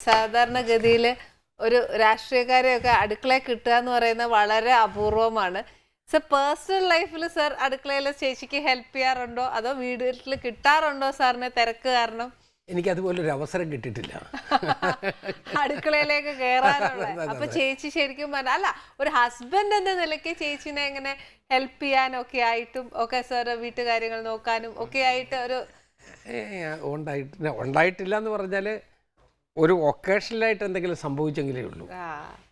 സാധാരണഗതിയിൽ ഒരു രാഷ്ട്രീയക്കാരെയൊക്കെ അടുക്കളയിൽ കിട്ടുക എന്ന് പറയുന്നത് വളരെ അപൂർവമാണ്. സർ പേഴ്സണൽ ലൈഫിൽ സർ അടുക്കളയിൽ ചേച്ചിക്ക് ഹെൽപ്പ് ചെയ്യാറുണ്ടോ? അതോ വീട്ടിൽ കിട്ടാറുണ്ടോ സാറിന് തിരക്ക് കാരണം? എനിക്ക് അതുപോലെ ഒരു അവസരം കിട്ടിയിട്ടില്ല. അടുക്കളയിലേക്ക് കയറാനുള്ള അപ്പൊ ചേച്ചി ശരിക്കും പറഞ്ഞ അല്ല ഒരു ഹസ്ബൻഡ് എന്ന നിലയ്ക്ക് ചേച്ചിനെ എങ്ങനെ ഹെൽപ്പ് ചെയ്യാനൊക്കെ ആയിട്ടും ഒക്കെ സാർ വീട്ടുകാര്യങ്ങൾ നോക്കാനും ഒക്കെ ആയിട്ട് ഒരു ഉണ്ടായിട്ടില്ല ഉണ്ടായിട്ടില്ല എന്ന് പറഞ്ഞാൽ ഒരു ഒക്കേഷനിലായിട്ട് എന്തെങ്കിലും സംഭവിച്ചെങ്കിലേ ഉള്ളൂ.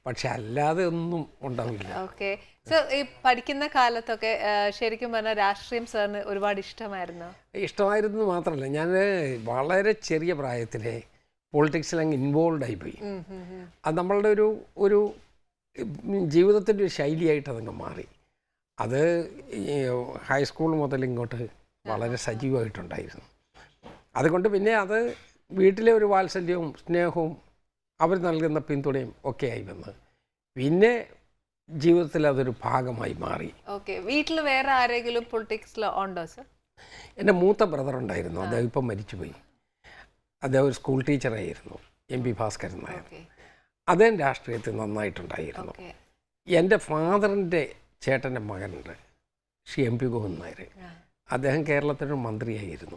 പക്ഷെ അല്ലാതെ ഒന്നും ഉണ്ടാവില്ല. ഓക്കെ. സോ ഈ പഠിക്കുന്ന കാലത്തൊക്കെ ശരിക്കും പറഞ്ഞാൽ രാഷ്ട്രീയം സാറിന് ഒരുപാട് ഇഷ്ടമായിരുന്നു? ഇഷ്ടമായിരുന്നു മാത്രമല്ല ഞാൻ വളരെ ചെറിയ പ്രായത്തിലെ പൊളിറ്റിക്സിൽ അങ്ങ് ഇൻവോൾവ് ആയിപ്പോയി. അത് നമ്മളുടെ ഒരു ഒരു ജീവിതത്തിന്റെ ഒരു ശൈലിയായിട്ട് അതങ്ങ് മാറി. അത് ഹൈസ്കൂൾ മുതൽ ഇങ്ങോട്ട് വളരെ സജീവമായിട്ടുണ്ടായിരുന്നു. അതുകൊണ്ട് പിന്നെ അത് വീട്ടിലെ ഒരു വാത്സല്യവും സ്നേഹവും അവർ നൽകുന്ന പിന്തുണയും ഒക്കെ ആയി വന്ന്. പിന്നെ ജീവിതത്തിൽ അതൊരു ഭാഗമായി മാറി. ഓക്കെ. വീട്ടിൽ വേറെ ആരെങ്കിലും പൊളിറ്റിക്സിൽ ഉണ്ടോ സർ? എന്റെ മൂത്ത ബ്രദർ ഉണ്ടായിരുന്നു. അദ്ദേഹം ഇപ്പം മരിച്ചുപോയി. അദ്ദേഹം ഒരു school ടീച്ചറായിരുന്നു. M P Bhaskaran Nair. അദ്ദേഹം രാഷ്ട്രീയത്തിൽ നന്നായിട്ടുണ്ടായിരുന്നു. എന്റെ ഫാദറിന്റെ ചേട്ടന്റെ മകനുണ്ട്. Shri M P Govind Nair. അദ്ദേഹം കേരളത്തിന്റെ മന്ത്രിയായിരുന്നു.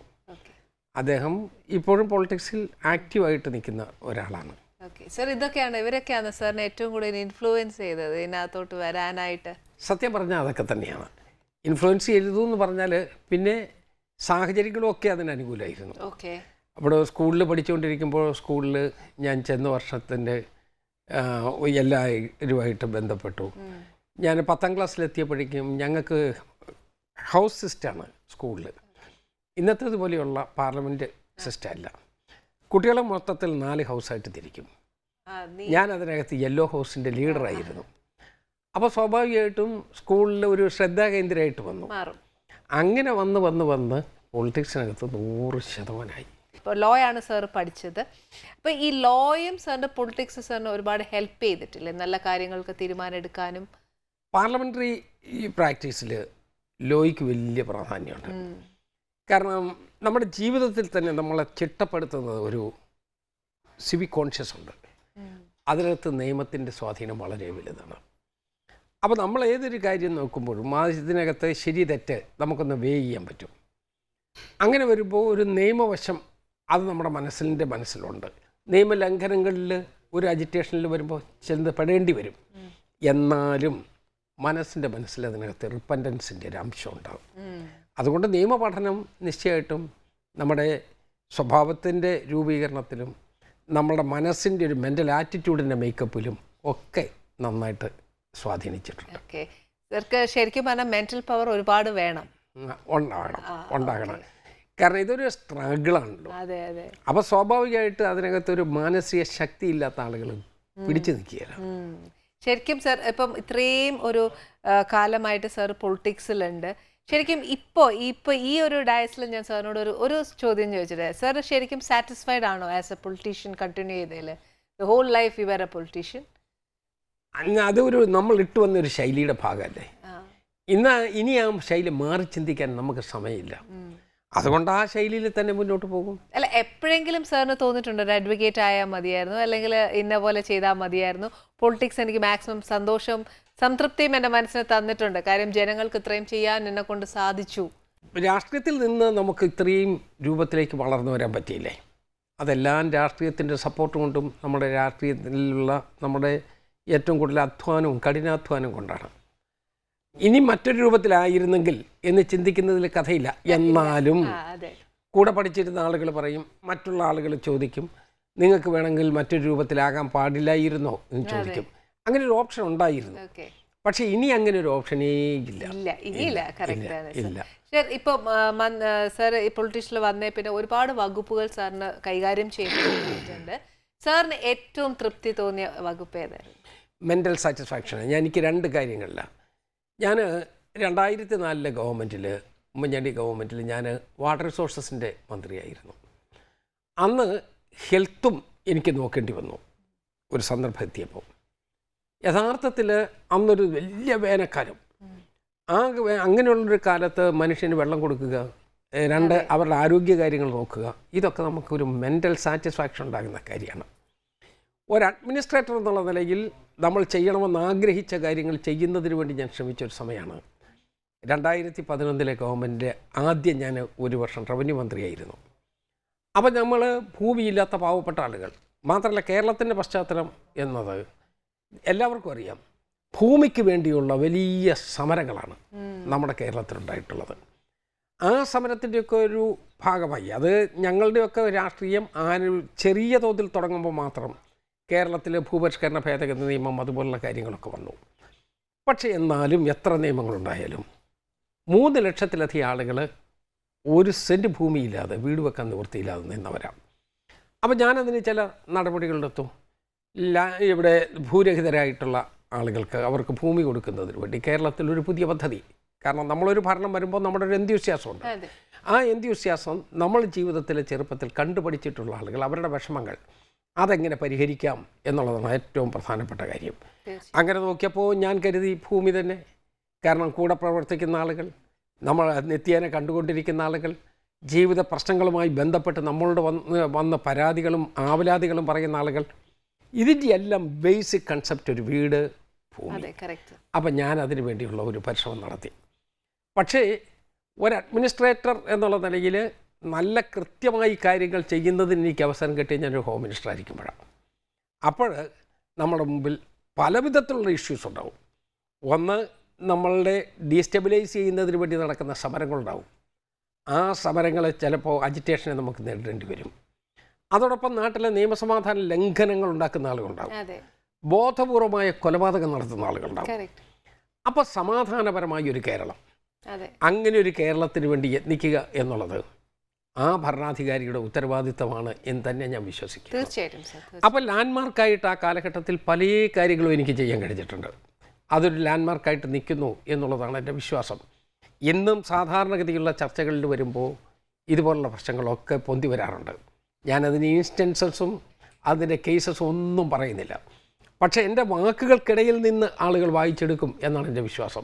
അദ്ദേഹം ഇപ്പോഴും പൊളിറ്റിക്സിൽ ആക്റ്റീവായിട്ട് നിൽക്കുന്ന ഒരാളാണ്. ഓക്കെ സർ ഇതൊക്കെയാണ് ഇവരൊക്കെയാണ് സാറിനെ ഏറ്റവും കൂടുതൽ ഇൻഫ്ലുവൻസ് ചെയ്തത് ഇതിനകത്തോട്ട് വരാനായിട്ട്? സത്യം പറഞ്ഞാൽ അതൊക്കെ തന്നെയാണ്. ഇൻഫ്ലുവൻസ് ചെയ്തു എന്ന് പറഞ്ഞാൽ പിന്നെ സാഹചര്യങ്ങളും ഒക്കെ അതിന് അനുകൂലമായിരുന്നു. ഓക്കെ അവിടെ സ്കൂളിൽ പഠിച്ചുകൊണ്ടിരിക്കുമ്പോൾ സ്കൂളിൽ ഞാൻ ചെന്ന വർഷത്തിന്റെ എല്ലാവരുമായിട്ട് ബന്ധപ്പെട്ടു. ഞാൻ പത്താം ക്ലാസ്സിലെത്തിയപ്പോഴേക്കും ഞങ്ങൾക്ക് ഹൗസ് സിസ്റ്റാണ് സ്കൂളിൽ ഇന്നത്തേത് പോലെയുള്ള പാർലമെന്റ് സിസ്റ്റം അല്ല കുട്ടികളെ മൊത്തത്തിൽ നാല് ഹൗസായിട്ട് തിരിക്കും. ഞാൻ അതിനകത്ത് യെല്ലോ ഹൗസിന്റെ ലീഡറായിരുന്നു. അപ്പോൾ സ്വാഭാവികമായിട്ടും സ്കൂളിൽ ഒരു ശ്രദ്ധാകേന്ദ്രമായിട്ട് വന്നു. അങ്ങനെ വന്ന് വന്ന് വന്ന് പൊളിറ്റിക്സിനകത്ത് നൂറ് ശതമാനമായി. ഇപ്പോൾ ലോ ആണ് സാർ പഠിച്ചത്. അപ്പോൾ ഈ ലോയും സാറിന്റെ പൊളിറ്റിക്സ് സാറിന് ഒരുപാട് ഹെൽപ്പ് ചെയ്തിട്ടില്ലേ? നല്ല കാര്യങ്ങൾക്ക് തീരുമാനം എടുക്കാനും? പാർലമെന്ററി ഈ പ്രാക്ടീസിൽ ലോയ്ക്ക് വലിയ പ്രാധാന്യമുണ്ട്. കാരണം നമ്മുടെ ജീവിതത്തിൽ തന്നെ നമ്മളെ ചിട്ടപ്പെടുത്തുന്നത് ഒരു സിവിക് കോൺഷ്യസ് ഉണ്ട്. അതിനകത്ത് നിയമത്തിന്റെ സ്വാധീനം വളരെ വലുതാണ്. അപ്പോൾ നമ്മൾ ഏതൊരു കാര്യം നോക്കുമ്പോഴും ആ ഇതിനകത്ത് ശരി തെറ്റ് നമുക്കൊന്ന് വേ ചെയ്യാൻ പറ്റും. അങ്ങനെ വരുമ്പോൾ ഒരു നിയമവശം അത് നമ്മുടെ മനസ്സിന്റെ മനസ്സിലുണ്ട്. നിയമലംഘനങ്ങളിൽ ഒരു അജിറ്റേഷനിൽ വരുമ്പോൾ ചെന്ന് പെടേണ്ടി വരും. എന്നാലും മനസ്സിന്റെ മനസ്സിൽ അതിനകത്ത് റിപ്പൻഡൻസിന്റെ ഒരു അംശം ഉണ്ടാകും അതുകൊണ്ട് നിയമപഠനം നിശ്ചയമായിട്ടും നമ്മുടെ സ്വഭാവത്തിന്റെ രൂപീകരണത്തിലും നമ്മുടെ മനസ്സിന്റെ ഒരു മെന്റൽ ആറ്റിറ്റ്യൂഡിന്റെ മേക്കപ്പിലും ഒക്കെ നന്നായിട്ട് സ്വാധീനിച്ചിട്ടുണ്ട്. ഓക്കെ ഇവർക്ക് ശരിക്കും പറഞ്ഞാൽ മെന്റൽ പവർ ഒരുപാട് വേണം. ഉണ്ടാകണം ഉണ്ടാകണം. കാരണം ഇതൊരു സ്ട്രഗിളാണല്ലോ അപ്പോൾ സ്വാഭാവികമായിട്ട് അതിനകത്തൊരു മാനസിക ശക്തി ഇല്ലാത്ത ആളുകൾ പിടിച്ചു നിൽക്കുകയാണ്. ശരിക്കും സർ ഇപ്പം ഇത്രയും ഒരു കാലമായിട്ട് സർ പൊളിറ്റിക്സിലുണ്ട്. ശരിക്കും ഇപ്പോൾ ഇപ്പോൾ ഈ ഒരു ഡയസിൽ ഞാൻ സാറിനോട് ഒരു ഒരു ചോദ്യം ചോദിച്ചിട്ട് സാർ ശരിക്കും സാറ്റിസ്ഫൈഡ് ആണോ ആസ് എ പൊളിറ്റീഷ്യൻ കണ്ടിന്യൂ ചെയ്തതിൽ the whole life you are a politician അതൊരു നമ്മൾ ഇട്ട് വന്ന ഒരു ശൈലിയുടെ ഭാഗമല്ലേ ഇന്ന് ഇനി ആ ശൈലി മാറി ചിന്തിക്കാൻ നമുക്ക് സമയമില്ല. അതുകൊണ്ട് ആ ശൈലിയിൽ തന്നെ മുന്നോട്ട് പോകും. അല്ല എപ്പോഴെങ്കിലും സാറിന് തോന്നിയിട്ടുണ്ട്? ഒരു അഡ്വക്കേറ്റ് ആയാൽ മതിയായിരുന്നു അല്ലെങ്കിൽ ഇന്ന പോലെ ചെയ്താൽ മതിയായിരുന്നു. പൊളിറ്റിക്സ് എനിക്ക് മാക്സിമം സന്തോഷം സംതൃപ്തിയും എന്റെ മനസ്സിന് തന്നിട്ടുണ്ട്. കാര്യം ജനങ്ങൾക്ക് ഇത്രയും ചെയ്യാൻ എന്നെ കൊണ്ട് സാധിച്ചു. രാഷ്ട്രീയത്തിൽ നിന്ന് നമുക്ക് ഇത്രയും രൂപത്തിലേക്ക് വളർന്നു വരാൻ പറ്റിയില്ലേ? അതെല്ലാം രാഷ്ട്രീയത്തിന്റെ സപ്പോർട്ട് കൊണ്ടും നമ്മുടെ രാഷ്ട്രീയത്തിലുള്ള നമ്മുടെ ഏറ്റവും കൂടുതൽ അധ്വാനവും കഠിനാധ്വാനവും കൊണ്ടാണ്. ഇനി മറ്റൊരു രൂപത്തിലായിരുന്നെങ്കിൽ എന്ന് ചിന്തിക്കുന്നതിൽ കഥയില്ല. എന്നാലും കൂടെ പഠിച്ചിരുന്ന ആളുകൾ പറയും മറ്റുള്ള ആളുകൾ ചോദിക്കും നിങ്ങൾക്ക് വേണമെങ്കിൽ മറ്റൊരു രൂപത്തിലാകാൻ പാടില്ലായിരുന്നോ എന്ന് ചോദിക്കും. അങ്ങനെ ഒരു ഓപ്ഷൻ ഉണ്ടായിരുന്നു. പക്ഷെ ഇനി അങ്ങനെ ഒരു ഓപ്ഷനേ ഇല്ല. ഇല്ല ഇനിയില്ല ആണ് സർ ഇല്ല. സർ ഇപ്പോൾ സാർ ഈ പൊളിറ്റീഷ്യൽ വന്നേ പിന്നെ ഒരുപാട് വകുപ്പുകൾ സാറിന് കൈകാര്യം ചെയ്തിട്ടുണ്ട്. സാറിന് ഏറ്റവും തൃപ്തി തോന്നിയ വകുപ്പ് ഏതായിരുന്നു? മെന്റൽ സാറ്റിസ്ഫാക്ഷൻ ഞാൻ എനിക്ക് രണ്ട് കാര്യങ്ങളില്ല ഞാൻ രണ്ടായിരത്തി നാലിലെ ഗവൺമെന്റിൽ ഉമ്മൻചാണ്ടി ഗവൺമെന്റിൽ ഞാൻ വാട്ടർ റിസോഴ്സസിന്റെ മന്ത്രിയായിരുന്നു. അന്ന് ഹെൽത്തും എനിക്ക് നോക്കേണ്ടി വന്നു ഒരു സന്ദർഭം എത്തിയപ്പോൾ. യഥാർത്ഥത്തിൽ അന്നൊരു വലിയ വേനൽക്കാലം. ആ അങ്ങനെയുള്ളൊരു കാലത്ത് മനുഷ്യന് വെള്ളം കൊടുക്കുക രണ്ട് അവരുടെ ആരോഗ്യ കാര്യങ്ങൾ നോക്കുക ഇതൊക്കെ നമുക്കൊരു മെന്റൽ സാറ്റിസ്ഫാക്ഷൻ ഉണ്ടാകുന്ന കാര്യമാണ്. ഒരു അഡ്മിനിസ്ട്രേറ്റർ എന്നുള്ള നിലയിൽ നമ്മൾ ചെയ്യണമെന്ന് ആഗ്രഹിച്ച കാര്യങ്ങൾ ചെയ്യുന്നതിന് വേണ്ടി ഞാൻ ശ്രമിച്ച ഒരു സമയമാണ്. രണ്ടായിരത്തി പതിനൊന്നിലെ ഗവൺമെന്റിന്റെ ആദ്യം ഞാൻ ഒരു വർഷം റവന്യൂ മന്ത്രിയായിരുന്നു. അപ്പോൾ നമ്മൾ ഭൂമിയില്ലാത്ത പാവപ്പെട്ട ആളുകൾ മാത്രമല്ല കേരളത്തിന്റെ പശ്ചാത്തലം എന്നത് എല്ലാവർക്കും അറിയാം. ഭൂമിക്ക് വേണ്ടിയുള്ള വലിയ സമരങ്ങളാണ് നമ്മുടെ കേരളത്തിലുണ്ടായിട്ടുള്ളത്. ആ സമരത്തിന്റെയൊക്കെ ഒരു ഭാഗമായി അത് ഞങ്ങളുടെയൊക്കെ രാഷ്ട്രീയം ആ ചെറിയ തോതിൽ തുടങ്ങുമ്പോൾ മാത്രം കേരളത്തിൽ ഭൂപരിഷ്കരണ ഭേദഗതി നിയമം അതുപോലുള്ള കാര്യങ്ങളൊക്കെ വന്നു. പക്ഷേ എന്നാലും എത്ര നിയമങ്ങളുണ്ടായാലും മൂന്ന് ലക്ഷത്തിലധികം ആളുകൾ ഒരു സെന്റ് ഭൂമിയില്ലാതെ വീട് വെക്കാൻ നിവൃത്തിയില്ലാതെ നിന്നവരാണ് അപ്പോൾ ഞാനതിന് ചില നടപടികളെടുത്തു ലാ ഇവിടെ ഭൂരഹിതരായിട്ടുള്ള ആളുകൾക്ക് അവർക്ക് ഭൂമി കൊടുക്കുന്നതിന് വേണ്ടി കേരളത്തിൽ ഒരു പുതിയ പദ്ധതി. കാരണം നമ്മളൊരു ഭരണം വരുമ്പോൾ നമ്മുടെ ഒരു എന്ത്യുസ്യാസമുണ്ട് അതെ. ആ എന്ത്യുസ്യാസം നമ്മൾ ജീവിതത്തിലെ ചെറുപ്പത്തിൽ കണ്ടുപഠിച്ചിട്ടുള്ള ആളുകൾ അവരുടെ വിഷമങ്ങൾ അതെങ്ങനെ പരിഹരിക്കാം എന്നുള്ളതാണ് ഏറ്റവും പ്രധാനപ്പെട്ട കാര്യം. അങ്ങനെ നോക്കിയപ്പോൾ ഞാൻ കരുതി ഭൂമി തന്നെ. കാരണം കൂടെ പ്രവർത്തിക്കുന്ന ആളുകൾ നമ്മൾ നിത്യേന കണ്ടുകൊണ്ടിരിക്കുന്ന ആളുകൾ ജീവിത പ്രശ്നങ്ങളുമായി ബന്ധപ്പെട്ട് നമ്മളോട് വന്ന് വന്ന പരാതികളും ആവലാതികളും പറയുന്ന ആളുകൾ ഇതിന്റെ എല്ലാം ബേസിക് കൺസെപ്റ്റ് ഒരു വീട് ഭൂമി. അപ്പം ഞാൻ അതിനു വേണ്ടിയുള്ള ഒരു പരിശ്രമം നടത്തി. പക്ഷേ ഒരു അഡ്മിനിസ്ട്രേറ്റർ എന്നുള്ള നിലയിൽ നല്ല കൃത്യമായി കാര്യങ്ങൾ ചെയ്യുന്നതിന് എനിക്ക് അവസരം കിട്ടിയ ഞാനൊരു ഹോം മിനിസ്റ്റർ ആയിരിക്കുമ്പോഴാണ് അപ്പോൾ നമ്മുടെ മുമ്പിൽ പല വിധത്തിലുള്ള ഇഷ്യൂസ് ഉണ്ടാവും. ഒന്ന് നമ്മളുടെ ഡീസ്റ്റെബിലൈസ് ചെയ്യുന്നതിന് വേണ്ടി നടക്കുന്ന സമരങ്ങളുണ്ടാവും. ആ സമരങ്ങളെ ചിലപ്പോൾ അജിറ്റേഷനെ നമുക്ക് നേരിടേണ്ടി വരും. അതോടൊപ്പം നാട്ടിലെ നിയമസമാധാന ലംഘനങ്ങൾ ഉണ്ടാക്കുന്ന ആളുകളുണ്ടാവും. ബോധപൂർവമായ കൊലപാതകം നടത്തുന്ന ആളുകളുണ്ടാവും. അപ്പോൾ സമാധാനപരമായ ഒരു കേരളം. അങ്ങനെ ഒരു കേരളത്തിന് വേണ്ടി യത്നിക്കുക എന്നുള്ളത് ആ ഭരണാധികാരിയുടെ ഉത്തരവാദിത്തമാണ് എന്ന് തന്നെ ഞാൻ വിശ്വസിക്കുന്നു. തീർച്ചയായിട്ടും അപ്പോൾ ലാൻഡ്മാർക്കായിട്ട് ആ കാലഘട്ടത്തിൽ പല കാര്യങ്ങളും എനിക്ക് ചെയ്യാൻ കഴിഞ്ഞിട്ടുണ്ട്. അതൊരു ലാൻഡ്മാർക്കായിട്ട് നിൽക്കുന്നു എന്നുള്ളതാണ് എന്റെ വിശ്വാസം. എന്നും സാധാരണഗതിയുള്ള ചർച്ചകളിൽ വരുമ്പോൾ ഇതുപോലുള്ള പ്രശ്നങ്ങളൊക്കെ പൊന്തി വരാറുണ്ട്. ഞാനതിന് ഇൻസ്റ്റൻസസും അതിന്റെ കേസസും ഒന്നും പറയുന്നില്ല. പക്ഷേ എന്റെ വാക്കുകൾക്കിടയിൽ നിന്ന് ആളുകൾ വായിച്ചെടുക്കും എന്നാണ് എന്റെ വിശ്വാസം.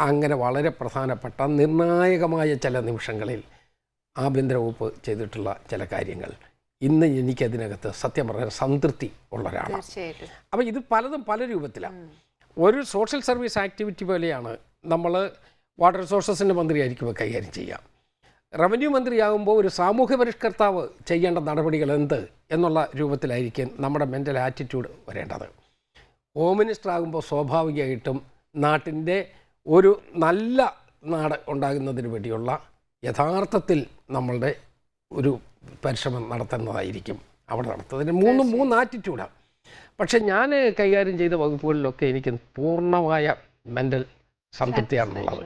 അങ്ങനെ വളരെ പ്രധാനപ്പെട്ട നിർണായകമായ ചില നിമിഷങ്ങളിൽ ആഭ്യന്തര വകുപ്പ് ചെയ്തിട്ടുള്ള ചില കാര്യങ്ങൾ. ഇന്ന് എനിക്കതിനകത്ത് സത്യം പറഞ്ഞാൽ സംതൃപ്തി ഉള്ള ഒരാളാണ് അപ്പം അപ്പോൾ ഇത് പലതും പല രൂപത്തിലാണ് ഒരു സോഷ്യൽ സർവീസ് ആക്ടിവിറ്റി പോലെയാണ് നമ്മൾ വാട്ടർ റിസോഴ്സസിന്റെ മന്ത്രിയായിരിക്കും കൈകാര്യം ചെയ്യുക റവന്യൂ മന്ത്രിയാകുമ്പോൾ ഒരു സാമൂഹ്യ പരിഷ്കർത്താവ് ചെയ്യേണ്ട നടപടികൾ എന്ത് എന്നുള്ള രൂപത്തിലായിരിക്കും നമ്മുടെ മെന്റൽ ആറ്റിറ്റ്യൂഡ് വരേണ്ടത്. ഹോം മിനിസ്റ്റർ ആകുമ്പോൾ സ്വാഭാവികമായിട്ടും നാട്ടിന്റെ ഒരു നല്ല നാട് ഉണ്ടാകുന്നതിന് വേണ്ടിയുള്ള യഥാർത്ഥത്തിൽ നമ്മളുടെ ഒരു പരിശ്രമം നടത്തുന്നതായിരിക്കും അവിടെ നടത്തുന്നതിന് മൂന്ന് മൂന്ന് ആറ്റിറ്റ്യൂഡാണ് പക്ഷെ ഞാൻ കൈകാര്യം ചെയ്ത വകുപ്പുകളിലൊക്കെ എനിക്ക് പൂർണമായ മെന്റൽ സംതൃപ്തിയാണുള്ളത്.